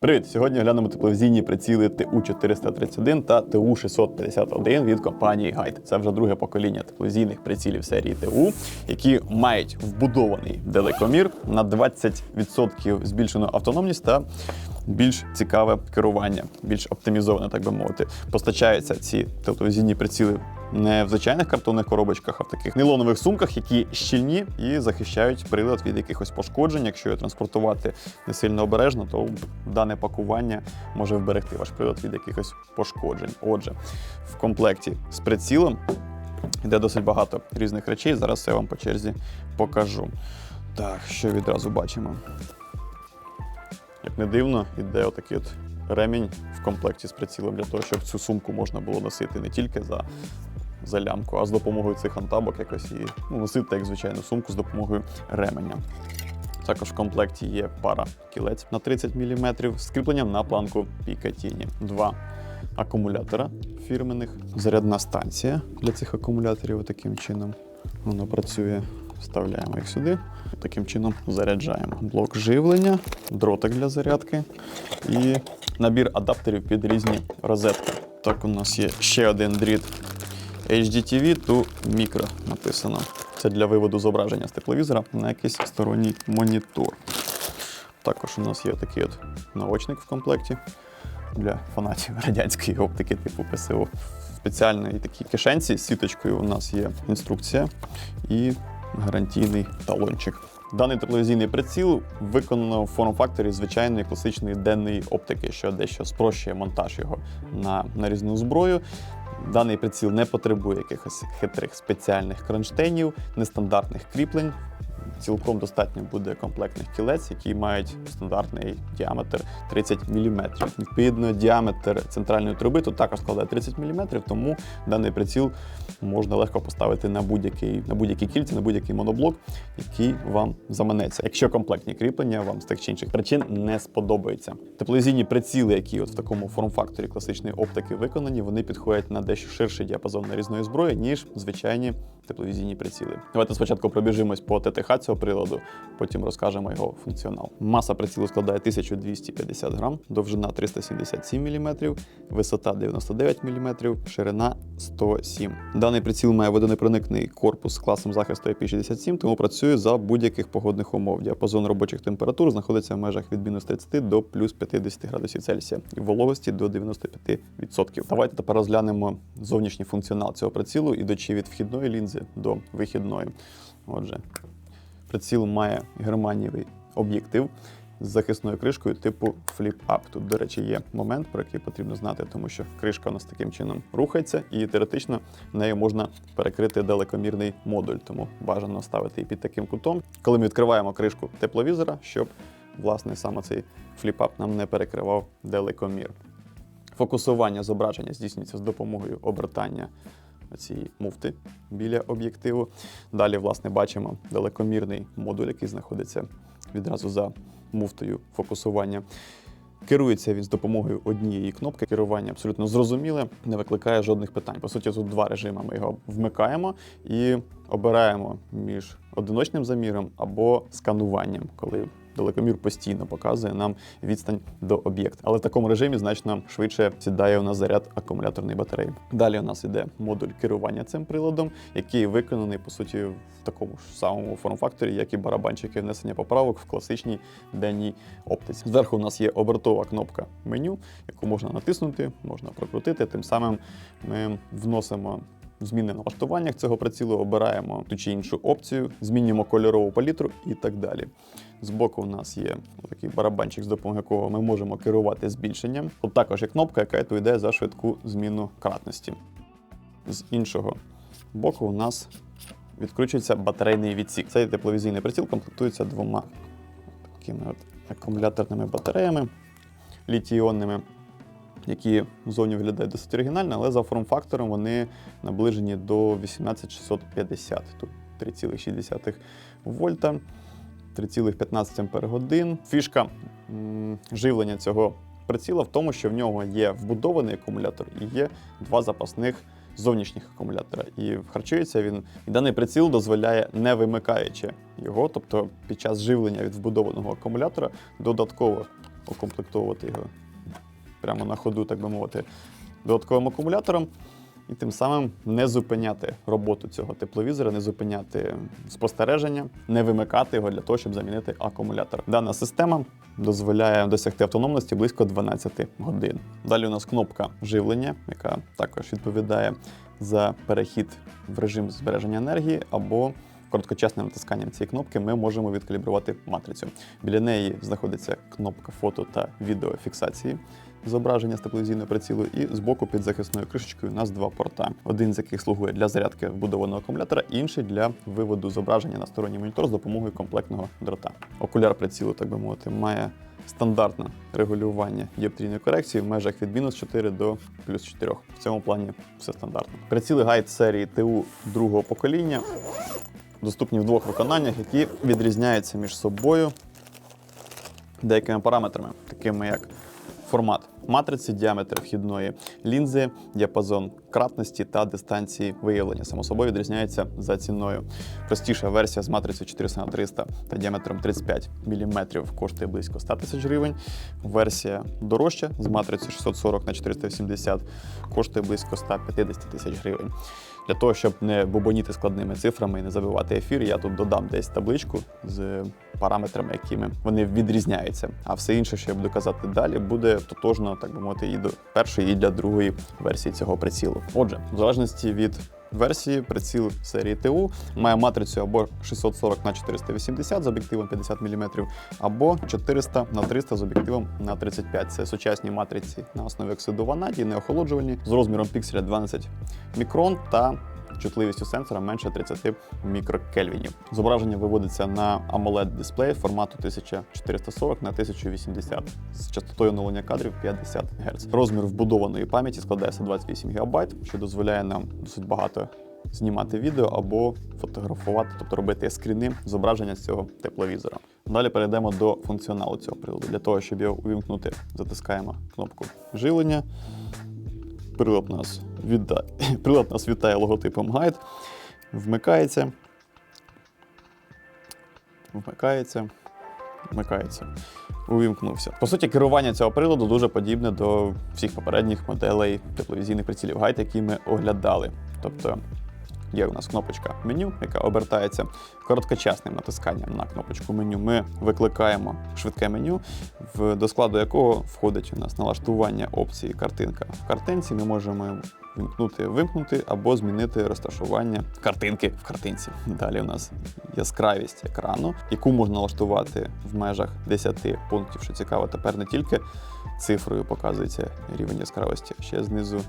Привіт! Сьогодні глянемо тепловізійні приціли ТУ-431 та ТУ-651 від компанії Гайд. Це вже друге покоління тепловізійних прицілів серії ТУ, які мають вбудований далекомір на 20% збільшену автономність та більш цікаве керування, більш оптимізоване, так би мовити. Постачаються ці тепловізійні приціли не в звичайних картонних коробочках, а в таких нейлонових сумках, які щільні і захищають прилад від якихось пошкоджень. Якщо його транспортувати не сильно обережно, то дане пакування може вберегти ваш прилад від якихось пошкоджень. Отже, в комплекті з прицілом йде досить багато різних речей. Зараз я вам по черзі покажу. Так, що відразу бачимо. Як не дивно, іде отакий от ремінь в комплекті з прицілом для того, щоб цю сумку можна було носити не тільки за, за лямку, а з допомогою цих антабок якось і ну, носити як звичайну сумку з допомогою ременя. Також в комплекті є пара кілець на 30 мм з кріпленням на планку Picatinny. Два акумулятора фірменних, зарядна станція для цих акумуляторів таким чином. Воно працює. Вставляємо їх сюди, таким чином заряджаємо. Блок живлення, дротик для зарядки і набір адаптерів під різні розетки. Так, у нас є ще один дріт HDTV to мікро написано. Це для виводу зображення з тепловізора на якийсь сторонній монітор. Також у нас є такий от наочник в комплекті для фанатів радянської оптики типу ПСО. В спеціальній такій кишенці з сіточкою у нас є інструкція і гарантійний талончик. Даний тепловізійний приціл виконано в форм-факторі звичайної класичної денної оптики, що дещо спрощує монтаж його на нарізну зброю. Даний приціл не потребує якихось хитрих спеціальних кронштейнів, нестандартних кріплень. Цілком достатньо буде комплектних кілець, які мають стандартний діаметр 30 мм. Відповідно, діаметр центральної труби тут також складає 30 мм, тому даний приціл можна легко поставити на будь-який на будь-які кільці, на будь-який моноблок, який вам заманеться. Якщо комплектні кріплення вам з тих чи інших причин не сподобаються. Тепловізійні приціли, які от в такому форм-факторі класичної оптики виконані, вони підходять на дещо ширший діапазон нарізної зброї, ніж звичайні тепловізійні приціли. Давайте спочатку пробіжимось по ТТХ цього приладу, потім розкажемо його функціонал. Маса прицілу складає 1250 грам, довжина 377 мм, висота 99 мм, ширина 107 Даний приціл має водонепроникний корпус з класом захисту IP67, тому працює за будь-яких погодних умов. Діапазон робочих температур знаходиться в межах від мінус 30 до плюс 50 градусів Цельсія і вологості до 95%. Давайте тепер розглянемо зовнішній функціонал цього прицілу, ідучи від вхідної лінзи до вихідної. Отже, приціл має германієвий об'єктив з захисною кришкою типу flip-up. Тут, до речі, є момент, про який потрібно знати, тому що кришка у нас таким чином рухається, і теоретично нею можна перекрити далекомірний модуль, тому бажано ставити її під таким кутом. Коли ми відкриваємо кришку тепловізора, щоб власне саме цей фліп-ап нам не перекривав далекомір. Фокусування зображення здійснюється з допомогою обертання цієї муфти біля об'єктиву. Далі, власне, бачимо далекомірний модуль, який знаходиться відразу за муфтою фокусування. Керується він з допомогою однієї кнопки. Керування абсолютно зрозуміле, не викликає жодних питань. По суті, тут два режими. Ми його вмикаємо і обираємо між одиночним заміром або скануванням, коли далекомір постійно показує нам відстань до об'єкта. Але в такому режимі значно швидше сідає у нас заряд акумуляторної батареї. Далі у нас іде модуль керування цим приладом, який виконаний по суті в такому ж самому форм-факторі, як і барабанчики внесення поправок в класичній денній оптиці. Зверху у нас є обертова кнопка меню, яку можна натиснути, можна прокрутити. Тим самим ми вносимо зміни в налаштуваннях цього прицілу, обираємо ту чи іншу опцію, змінюємо кольорову палітру і так далі. Збоку у нас є такий барабанчик, з допомогою якого ми можемо керувати збільшенням. Тут також є кнопка, яка відповідає за швидку зміну кратності. З іншого боку у нас відкручується батарейний відсік. Цей тепловізійний приціл комплектується двома такими от акумуляторними батареями літій-іонними, які зовні виглядають досить оригінально, але за форм-фактором вони наближені до 18650. Тут 3,6 вольта. 3,15 ампер годин. Фішка живлення цього приціла в тому, що в нього є вбудований акумулятор і є два запасних зовнішніх акумулятора. І харчується він. І даний приціл дозволяє, не вимикаючи його, тобто під час живлення від вбудованого акумулятора, додатково укомплектовувати його прямо на ходу, так би мовити, додатковим акумулятором. І тим самим не зупиняти роботу цього тепловізора, не зупиняти спостереження, не вимикати його для того, щоб замінити акумулятор. Дана система дозволяє досягти автономності близько 12 годин. Далі у нас кнопка живлення, яка також відповідає за перехід в режим збереження енергії або Короткочасним натисканням цієї кнопки ми можемо відкалібрувати матрицю. Біля неї знаходиться кнопка фото та відеофіксації зображення з тепловізійного прицілу, і збоку під захисною кришечкою у нас два порта. Один з яких слугує для зарядки вбудованого акумулятора, інший для виводу зображення на сторонній монітор з допомогою комплектного дрота. Окуляр прицілу, так би мовити, має стандартне регулювання діоптрійної корекції в межах від мінус 4 до плюс 4. В цьому плані все стандартно. Приціли гайд серії ТУ другого покоління доступні в двох виконаннях, які відрізняються між собою деякими параметрами, такими як формат матриці, діаметр вхідної лінзи, діапазон кратності та дистанції виявлення. Само собою відрізняється за ціною. Простіша версія з матрицею 400 на 300 та діаметром 35 мм коштує близько 100 тисяч гривень. Версія дорожча з матрицею 640 на 480 коштує близько 150 тисяч гривень. Для того, щоб не бубоніти складними цифрами і не забивати ефір, я тут додам десь табличку з параметрами, якими вони відрізняються. А все інше, що я буду казати далі, буде тотожно, так би мовити, і до першої, і для другої версії цього прицілу. Отже, в залежності від версії, приціл серії ТУ має матрицю або 640 на 480 з об'єктивом 50 мм, або 400 на 300 з об'єктивом на 35. Це сучасні матриці на основі оксиду ванадій, неохолоджувальні, з розміром пікселя 12 мікрон та чутливістю сенсора менше 30 мікрокельвінів. Зображення виводиться на amoled дисплей формату 1440 на 1080 з частотою оновлення кадрів 50 Гц. Розмір вбудованої пам'яті складає 128 ГБ, що дозволяє нам досить багато знімати відео або фотографувати, тобто робити скріни зображення з цього тепловізора. Далі перейдемо до функціоналу цього приладу. Для того, щоб його увімкнути, затискаємо кнопку живлення. Прилад нас відда... прилад нас вітає логотипом Guide. Вмикається. Вмикається. Вмикається. Увімкнувся. По суті, керування цього приладу дуже подібне до всіх попередніх моделей тепловізійних прицілів Guide, які ми оглядали. Тобто є у нас кнопочка меню, яка обертається короткочасним натисканням на кнопочку меню. Ми викликаємо швидке меню, до складу якого входить у нас налаштування опції картинка. В картинці ми можемо вимкнути, вимкнути або змінити розташування картинки в картинці. Далі у нас яскравість екрану, яку можна налаштувати в межах 10 пунктів. Що цікаво, тепер не тільки цифрою показується рівень яскравості, а ще знизу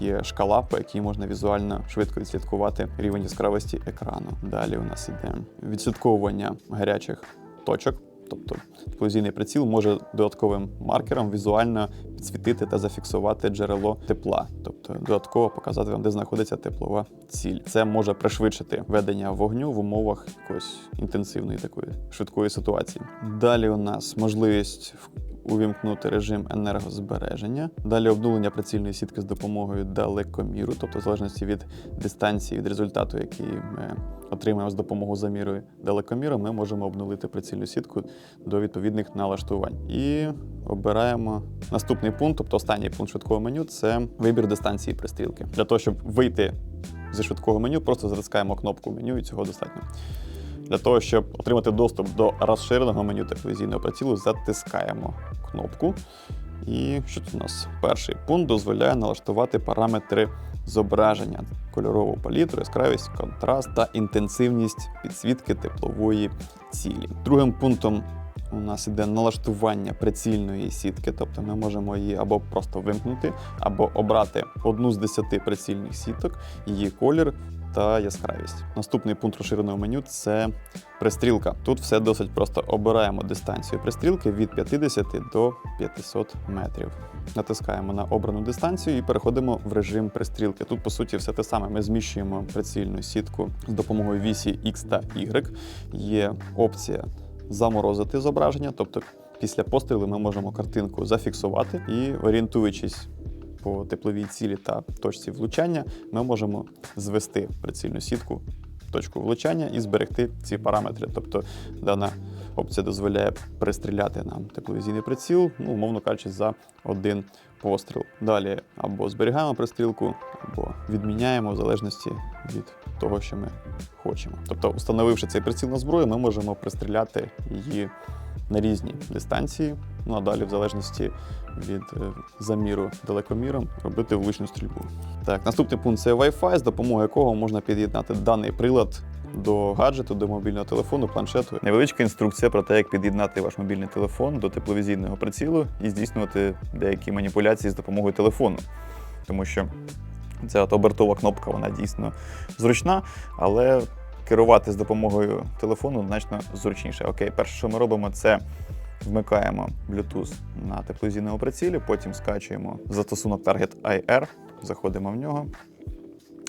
є шкала, по якій можна візуально швидко відслідкувати рівень яскравості екрану. Далі у нас іде відслідковування гарячих точок. Тобто тепловізійний приціл може додатковим маркером візуально підсвітити та зафіксувати джерело тепла, тобто додатково показати вам, де знаходиться теплова ціль. Це може пришвидшити ведення вогню в умовах якоїсь інтенсивної такої швидкої ситуації. Далі у нас можливість увімкнути режим енергозбереження. Далі обнулення прицільної сітки з допомогою далекоміру, тобто в залежності від дистанції, від результату, який ми отримаємо з допомогою заміру далекоміру, ми можемо обнулити прицільну сітку до відповідних налаштувань. І обираємо наступний пункт, тобто останній пункт швидкого меню це вибір дистанції пристрілки. Для того, щоб вийти зі швидкого меню, просто затискаємо кнопку меню і цього достатньо. Для того, щоб отримати доступ до розширеного меню телевізійного прицілу, затискаємо кнопку. І що тут у нас? Перший пункт дозволяє налаштувати параметри зображення, кольорову палітру, яскравість, контраст та інтенсивність підсвітки теплової цілі. Другим пунктом у нас іде налаштування прицільної сітки, тобто ми можемо її або просто вимкнути, або обрати одну з 10 прицільних сіток, її колір та яскравість. Наступний пункт розширеного меню це пристрілка. Тут все досить просто. Обираємо дистанцію пристрілки від 50 до 500 метрів. Натискаємо на обрану дистанцію і переходимо в режим пристрілки. Тут, по суті, все те саме. Ми зміщуємо прицільну сітку з допомогою вісі X та Y. Є опція заморозити зображення, тобто після пострілу ми можемо картинку зафіксувати і орієнтуючись по тепловій цілі та точці влучання, ми можемо звести прицільну сітку, точку влучання і зберегти ці параметри. Тобто дана Опція дозволяє пристріляти нам тепловізійний приціл, ну, умовно кажучи, за один постріл. Далі або зберігаємо пристрілку, або відміняємо в залежності від того, що ми хочемо. Тобто, встановивши цей приціл на зброю, ми можемо пристріляти її на різні дистанції. Ну а далі, в залежності від е, заміру далекоміром, робити влучну стрільбу. Так, наступний пункт це Wi-Fi, з допомогою якого можна під'єднати даний прилад до гаджету, до мобільного телефону, планшету. Невеличка інструкція про те, як під'єднати ваш мобільний телефон до тепловізійного прицілу і здійснювати деякі маніпуляції з допомогою телефону. Тому що ця обертова кнопка, вона дійсно зручна, але керувати з допомогою телефону значно зручніше. Окей, перше, що ми робимо, це вмикаємо Bluetooth на тепловізійному прицілі, потім скачуємо застосунок Target IR, заходимо в нього.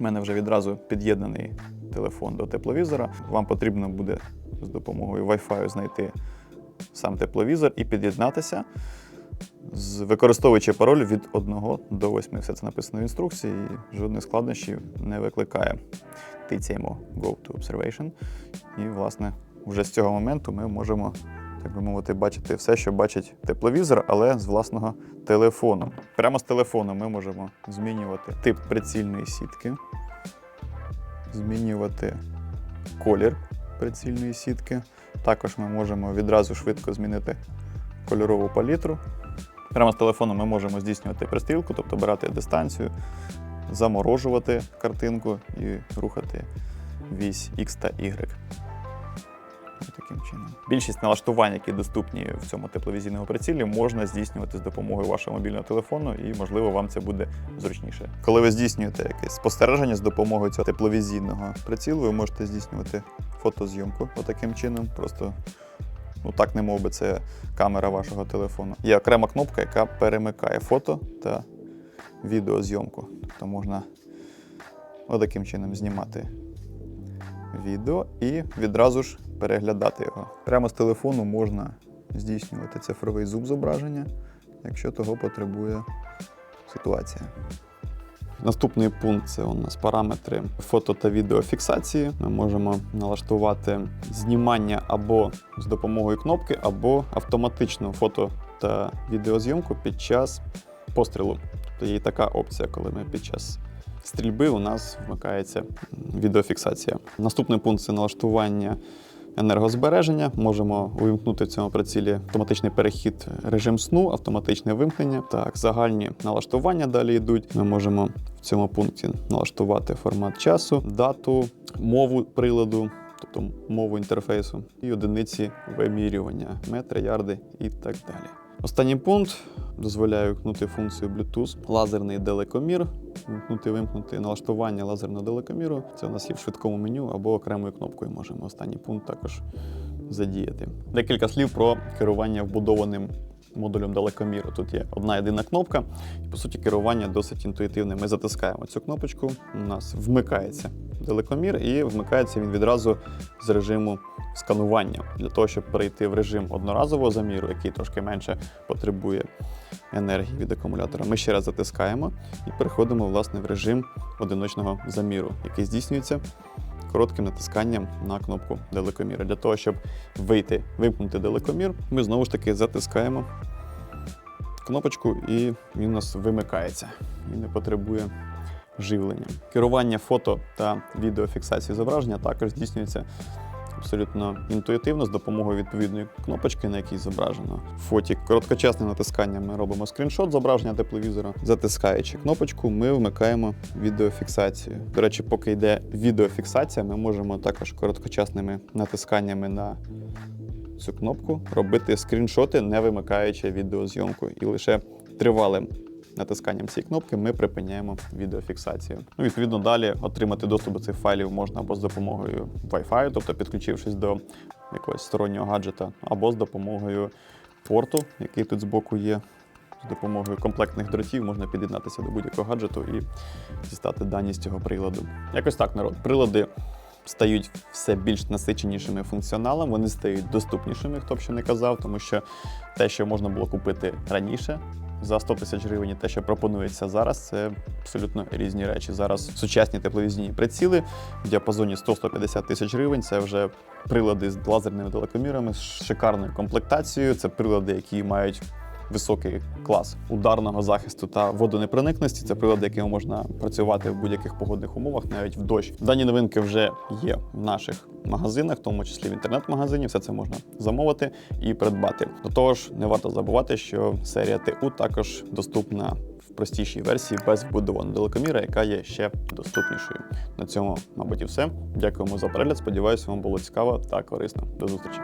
У мене вже відразу під'єднаний телефон до тепловізора. Вам потрібно буде з допомогою Wi-Fi знайти сам тепловізор і під'єднатися, використовуючи пароль від 1 до 8. Все це написано в інструкції, і жодних складнощів не викликає. Тицяємо Go to Observation. І, власне, вже з цього моменту ми можемо, так би мовити, бачити все, що бачить тепловізор, але з власного телефону. Прямо з телефону ми можемо змінювати тип прицільної сітки, змінювати колір прицільної сітки. Також ми можемо відразу швидко змінити кольорову палітру. Прямо з телефону ми можемо здійснювати пристрілку, тобто брати дистанцію, заморожувати картинку і рухати вісь X та Y. Ось Таким чином. Більшість налаштувань, які доступні в цьому тепловізійному прицілі, можна здійснювати з допомогою вашого мобільного телефону, і, можливо, вам це буде зручніше. Коли ви здійснюєте якесь спостереження з допомогою цього тепловізійного прицілу, ви можете здійснювати фотозйомку отаким чином. Просто ну так, не би, це камера вашого телефону. Є окрема кнопка, яка перемикає фото та відеозйомку. Тобто можна отаким чином знімати відео і відразу ж переглядати його. Прямо з телефону можна здійснювати цифровий зум зображення, якщо того потребує ситуація. Наступний пункт це у нас параметри фото та відеофіксації. Ми можемо налаштувати знімання або з допомогою кнопки, або автоматичну фото та відеозйомку під час пострілу. Тобто є така опція, коли ми під час стрільби у нас вмикається відеофіксація. Наступний пункт це налаштування енергозбереження. Можемо увімкнути в цьому прицілі автоматичний перехід режим сну, автоматичне вимкнення. Так, загальні налаштування далі йдуть. Ми можемо в цьому пункті налаштувати формат часу, дату, мову приладу. Тобто мову інтерфейсу і одиниці вимірювання, метри, ярди і так далі. Останній пункт дозволяє вмкнути функцію Bluetooth, лазерний далекомір, вимкнути, вимкнути налаштування лазерного далекоміру. Це у нас є в швидкому меню або окремою кнопкою можемо останній пункт також задіяти. Декілька слів про керування вбудованим модулем далекоміру. Тут є одна єдина кнопка, і по суті керування досить інтуїтивне. Ми затискаємо цю кнопочку, у нас вмикається далекомір, і вмикається він відразу з режиму сканування для того, щоб перейти в режим одноразового заміру, який трошки менше потребує енергії від акумулятора. Ми ще раз затискаємо і переходимо власне в режим одиночного заміру, який здійснюється коротким натисканням на кнопку далекоміра. Для того, щоб вийти, вимкнути далекомір, ми знову ж таки затискаємо кнопочку, і він у нас вимикається і не потребує живлення. Керування фото та відеофіксації зображення також здійснюється абсолютно інтуїтивно з допомогою відповідної кнопочки, на якій зображено. В фоті короткочасним натисканням ми робимо скріншот зображення тепловізора. Затискаючи кнопочку, ми вмикаємо відеофіксацію. До речі, поки йде відеофіксація, ми можемо також короткочасними натисканнями на цю кнопку робити скріншоти, не вимикаючи відеозйомку, і лише тривалим натисканням цієї кнопки ми припиняємо відеофіксацію. Ну, відповідно, далі отримати доступ до цих файлів можна або з допомогою Wi-Fi, тобто підключившись до якогось стороннього гаджета, або з допомогою порту, який тут збоку є. З допомогою комплектних дротів можна під'єднатися до будь-якого гаджету і дістати дані з цього приладу. Якось так, народ. Прилади стають все більш насиченішими функціоналом, вони стають доступнішими, хто б ще не казав, тому що те, що можна було купити раніше, за 100 тисяч гривень і те, що пропонується зараз, це абсолютно різні речі. Зараз сучасні тепловізійні приціли в діапазоні 100-150 тисяч гривень. Це вже прилади з лазерними телекомірами, з шикарною комплектацією. Це прилади, які мають високий клас ударного захисту та водонепроникності. Це прилади, якими можна працювати в будь-яких погодних умовах, навіть в дощ. Дані новинки вже є в наших магазинах, в тому числі в інтернет-магазині. Все це можна замовити і придбати. До того ж, не варто забувати, що серія ТУ також доступна простішій версії без вбудованого телекоміра, яка є ще доступнішою. На цьому, мабуть, і все. Дякуємо за перегляд. Сподіваюся, вам було цікаво та корисно. До зустрічі.